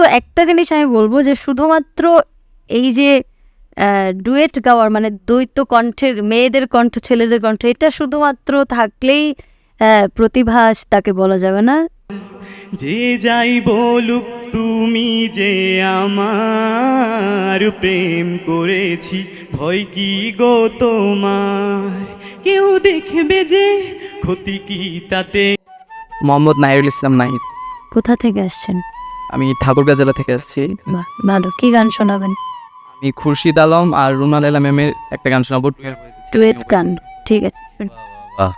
কিন্তু একটা জিনিস আমি বলব যে শুধুমাত্র এই যে ডুয়েট গাওয়ার মানে দ্বৈত কণ্ঠের মেয়েদের কণ্ঠ ছেলেদের কণ্ঠ এটা শুধুমাত্র থাকলেই প্রতিভাস তাকে বলা যাবে না। যে যাই বলুক তুমি যে আমার প্রেম করেছি ভয় কি গো তোমার? কেউ দেখবে যে ক্ষতি কি তাতে? মোহাম্মদ নাইরুল ইসলাম নাহিদ। কোথা থেকে আসছেন? আমি ঠাকুরগাঁ জেলা থেকে আসছি ভালো। কি গান শোনাবেন? আমি খুরশিদ আলম আর রুনাল এলা ম্যামের একটা গান শোনাবো। ডুয়েট গান। ঠিক আছে শুনি। বাহ।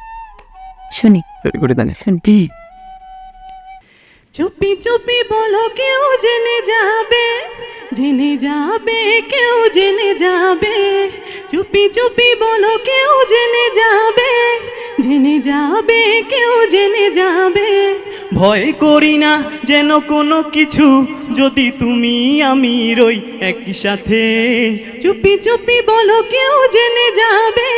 শুনি। তৈরি করে জানি শুনি। চুপি চুপি বলো কেউ জেনে যাবে? জেনে যাবে কেউ জেনে যাবে? চুপি চুপি বলো কেউ জেনে যাবে? জেনে যাবে, কেউ জেনে যাবে। ভয় করি না যেন কোনো কিছু, যদি তুমি আমি রই একই সাথে চুপি চুপি বলো, কেউ জেনে যাবে।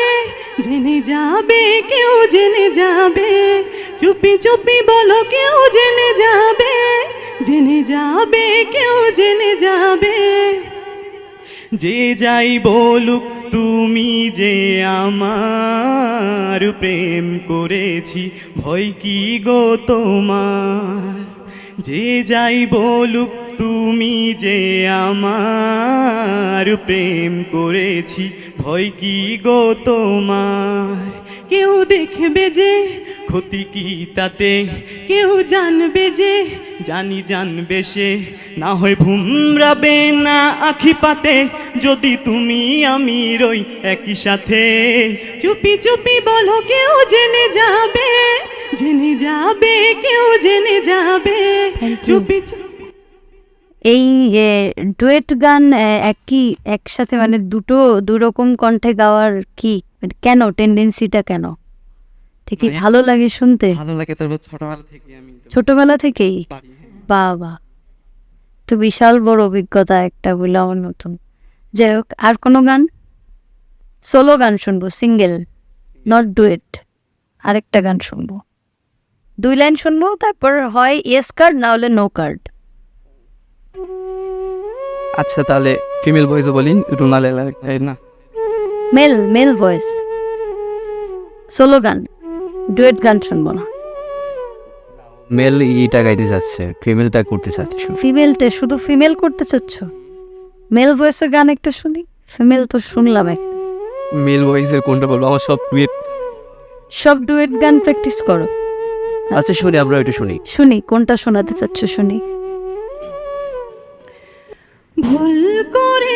জেনে যাবে, কেউ জেনে যাবে। চুপি চুপি বলো, কেউ জেনে যাবে। জেনে যাবে, কেউ জেনে যাবে। যে যাই বলুক তুমি যে আমার প্রেম করেছি, ভয় কি গো তোমার? যে যাই বলুক তুমি যে আমার প্রেম করেছি, ভয় কি গো তোমার? কেউ দেখবে যে ক্ষতি কি তাতে? কেউ জানবে যে জানি জানবে সে। না হয় ভুমরাবে না আখি পাতে। যদি তুমি আমি রই একই সাথে। চুপি চুপি বলো কেউ জেনে যাবে? জেনে যাবে কেউ জেনে যাবে। চুপি চুপি। এই ডুয়েট গান একই একসাথে মানে দুটো দুরকম কণ্ঠে গাওয়ার কি? মানে কেন টেন্ডেন্সিটা কেন? ঠিক মানে- ভালো লাগে শুনতে। ভালো লাগে তবে ছোটবেলা থেকে আমি ছোটবেলা থেকেই? হ্যাঁ। বাবা তো বিশাল বড় অভিজ্ঞতা একটা বলে আমার নতুন। যাই হোক আর কোনো গান? সোলো গান শুনব সিঙ্গেল নট ডুয়েট আরেকটা গান শুনব। দুই লাইন শুনব তারপর হয় ইয়েস কার্ড না হলে নো কার্ড আচ্ছা তাহলে ফিমেল ভয়েসও বলি রুনাল এলা এই না? মেল মেল ভয়েস সোলো গান। ডুয়েট গান শুনব না। মেল ইটা গাইতে যাচ্ছে ফিমেলটা করতে চাচ্ছে শুধু। ফিমেলটা শুধু ফিমেল করতে চাচ্ছ? মেল ভয়েসের গান একটা শুনি ফিমেল তো শুনলাম এক। মেল ভয়েসের কোনটা বলব? আমার সব টুয়েট সব ডুয়েট গান প্র্যাকটিস করো। আচ্ছা শুনি আমরা ওইটা শুনি। শুনি কোনটা শোনাতে চাচ্ছ শুনি। ভুল করে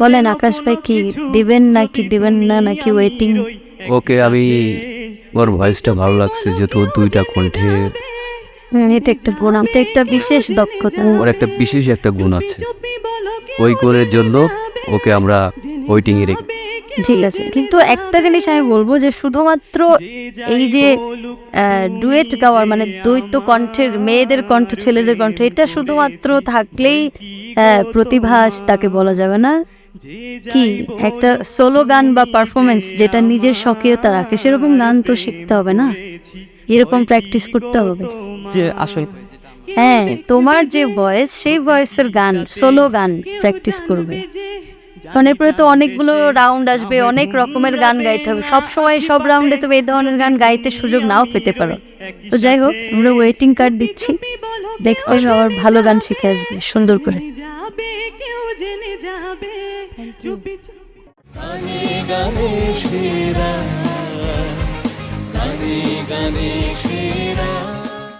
বলেন আকাশ ভাই কি দিবেন নাকি দিবেন না নাকি ওয়েটিং ওকে আমি ওর ভয়েসটা ভালো লাগছে যেহেতু দুইটা কণ্ঠে এটা একটা গুণ এটা একটা বিশেষ দক্ষতা। ওর একটা বিশেষ একটা গুণ আছে। ওই গুণের জন্য ওকে আমরা ওয়েটিং এ রেখে ঠিক আছে। কিন্তু একটা জিনিস আমি বলব যে শুধুমাত্র এই যে ডুয়েট গাওয়ার মানে দ্বৈত কণ্ঠের মেয়েদের কণ্ঠ ছেলেদের কণ্ঠ এটা শুধুমাত্র থাকলেই আহ, প্রতিভাস তাকে বলা যাবে না। কি? একটা সোলো গান বা পারফরমেন্স যেটা নিজের স্বকীয়তা রাখে সেরকম গান তো শিখতে হবে না। এরকম প্র্যাকটিস করতে হবে। আসলে হ্যাঁ তোমার যে ভয়েস সেই ভয়েসের গান সোলো গান প্র্যাকটিস করবে। কারণ এরপরে তো অনেকগুলো রাউন্ড আসবে অনেক রকমের গান গাইতে হবে। সব সময় সব রাউন্ডে তুমি এই ধরনের গান গাইতে সুযোগ নাও পেতে পারো। তো যাই হোক আমরা ওয়েটিং কার্ড দিচ্ছি। নেক্সট টাইম আবার ভালো গান শিখে আসবে সুন্দর করে। গানে গানে